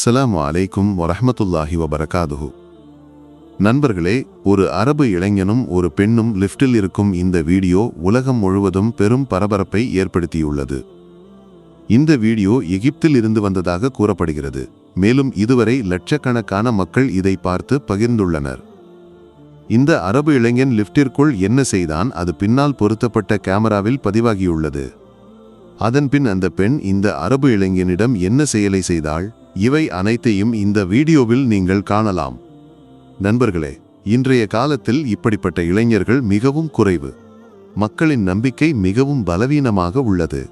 அஸ்ஸலாமு அலைக்கும் வரஹ்மத்துல்லாஹி வபரகாதுஹு. நண்பர்களே ஒரு அரபு இளைஞனும் ஒரு பெண்ணும் லிஃப்டில் இருக்கும் இந்த வீடியோ உலகம் முழுவதும் பெரும் பரபரப்பை ஏற்படுத்தியுள்ளது. இந்த வீடியோ எகிப்தில் இருந்து வந்ததாக கூறப்படுகிறது. மேலும் இதுவரை லட்சக்கணக்கான மக்கள் இதை பார்த்து பகிர்ந்துள்ளனர். இந்த அரபு இளைஞன் லிஃப்டிற்குள் என்ன செய்தான் அது பின்னால் பொருத்தப்பட்ட கேமராவில் பதிவாகியுள்ளது. அதன்பின் அந்த பெண் இந்த அரபு இளைஞனிடம் என்ன செயலை செய்தாள்? இவை அனைத்தையும் இந்த வீடியோவில் நீங்கள் காணலாம். நண்பர்களே இன்றைய காலத்தில் இப்படிப்பட்ட இளைஞர்கள் மிகவும் குறைவு. மக்களின் நம்பிக்கை மிகவும் பலவீனமாக உள்ளது.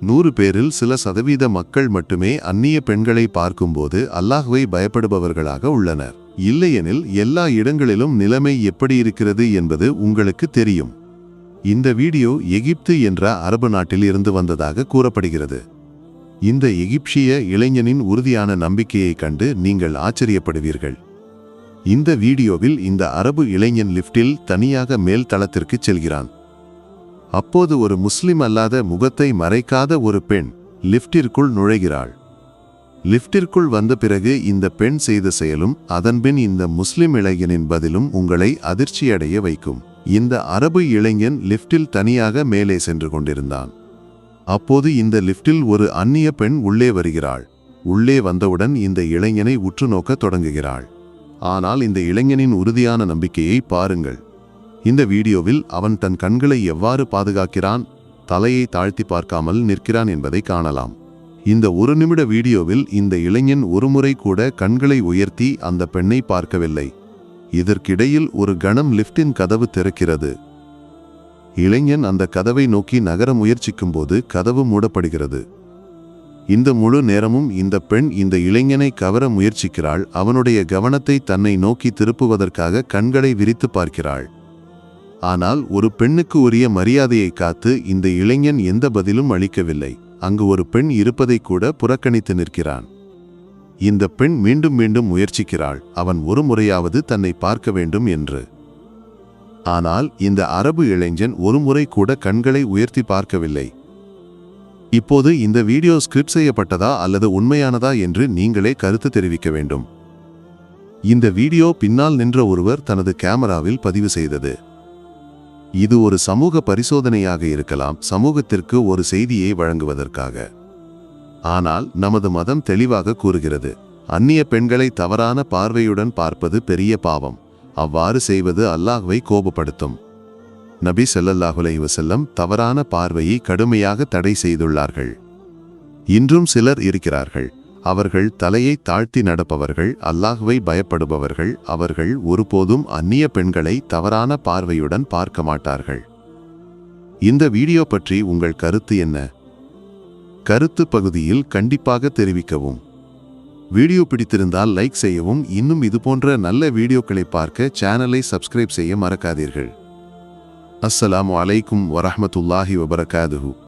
நூறு பேரில் சில சதவீத மக்கள் மட்டுமே அந்நிய பெண்களை பார்க்கும்போது அல்லாஹுவை பயப்படுபவர்களாக உள்ளனர். இல்லையெனில் எல்லா இடங்களிலும் நிலைமை எப்படி இருக்கிறது என்பது உங்களுக்கு தெரியும். இந்த வீடியோ எகிப்து என்ற அரபு நாட்டில் இருந்து வந்ததாக கூறப்படுகிறது. இந்த எகிப்சிய இளைஞனின் உறுதியான நம்பிக்கையைக் கண்டு நீங்கள் ஆச்சரியப்படுவீர்கள். இந்த வீடியோவில் இந்த அரபு இளைஞன் லிப்டில் தனியாக மேல் தளத்திற்கு செல்கிறான். அப்போது ஒரு முஸ்லிம் அல்லாத முகத்தை மறைக்காத ஒரு பெண் லிஃப்டிற்குள் நுழைகிறாள். லிஃப்டிற்குள் வந்த பிறகு இந்த பெண் செய்த செயலும் அதன்பின் இந்த முஸ்லிம் இளைஞனின் பதிலும் உங்களை அதிர்ச்சியடைய வைக்கும். இந்த அரபு இளைஞன் லிப்டில் தனியாக மேலே சென்று கொண்டிருந்தான். அப்போது இந்த லிஃப்டில் ஒரு அந்நிய பெண் உள்ளே வருகிறாள். உள்ளே வந்தவுடன் இந்த இளைஞனை உற்று நோக்க தொடங்குகிறாள். ஆனால் இந்த இளைஞனின் உறுதியான நம்பிக்கையை பாருங்கள். இந்த வீடியோவில் அவன் தன் கண்களை எவ்வாறு பாதுகாக்கிறான் தலையை தாழ்த்தி பார்க்காமல் நிற்கிறான் என்பதை காணலாம். இந்த ஒரு நிமிட வீடியோவில் இந்த இளைஞன் ஒருமுறை கூட கண்களை உயர்த்தி அந்த பெண்ணை பார்க்கவில்லை. இதற்கிடையில் ஒரு கணம் லிஃப்டின் கதவு திறக்கிறது. இளைஞன் அந்த கதவை நோக்கி நகர முயற்சிக்கும்போது கதவு மூடப்படுகிறது. இந்த முழு நேரமும் இந்த பெண் இந்த இளைஞனை கவர முயற்சிக்கிறாள். அவனுடைய கவனத்தை தன்னை நோக்கி திருப்புவதற்காக கண்களை விரித்து பார்க்கிறாள். ஆனால் ஒரு பெண்ணுக்கு உரிய மரியாதையை காத்து இந்த இளைஞன் எந்த பதிலும் அளிக்கவில்லை. அங்கு ஒரு பெண் இருப்பதை கூட புறக்கணித்து நிற்கிறான். இந்த பெண் மீண்டும் மீண்டும் முயற்சிக்கிறாள். அவன் ஒரு முறையாவது தன்னை பார்க்க வேண்டும் என்று. ஆனால் இந்த அரபு இளைஞன் ஒருமுறை கூட கண்களை உயர்த்தி பார்க்கவில்லை. இப்போது இந்த வீடியோ ஸ்கிரிப்ட் செய்யப்பட்டதா அல்லது உண்மையானதா என்று நீங்களே கருத்து தெரிவிக்க வேண்டும். இந்த வீடியோ பின்னால் நின்ற ஒருவர் தனது கேமராவில் பதிவு செய்தது. இது ஒரு சமூக பரிசோதனையாக இருக்கலாம் சமூகத்திற்கு ஒரு செய்தியை வழங்குவதற்காக. ஆனால் நமது மதம் தெளிவாக கூறுகிறது அந்நிய பெண்களை தவறான பார்வையுடன் பார்ப்பது பெரிய பாவம். அவ்வாறு செய்வது அல்லாஹ்வை கோபப்படுத்தும். நபி ஸல்லல்லாஹு வசல்லம் தவறான பார்வையை கடுமையாக தடை செய்துள்ளார்கள். இன்றும் சிலர் இருக்கிறார்கள். அவர்கள் தலையை தாழ்த்தி நடப்பவர்கள் அல்லாஹ்வை பயப்படுபவர்கள் அவர்கள் ஒருபோதும் அந்நிய பெண்களை தவறான பார்வையுடன் பார்க்க மாட்டார்கள். இந்த வீடியோ பற்றி உங்கள் கருத்து என்ன? கருத்து பகுதியில் கண்டிப்பாக தெரிவிக்கவும். வீடியோ பிடித்திருந்தால் லைக் செய்யவும் இன்னும் இது போன்ற நல்ல வீடியோக்களை பார்க்க சேனலை சப்ஸ்கிரைப் செய்ய மறக்காதீர்கள். அஸ்ஸலாமு அலைக்கும் வரஹ்மத்துல்லாஹி வபரகாதுஹு.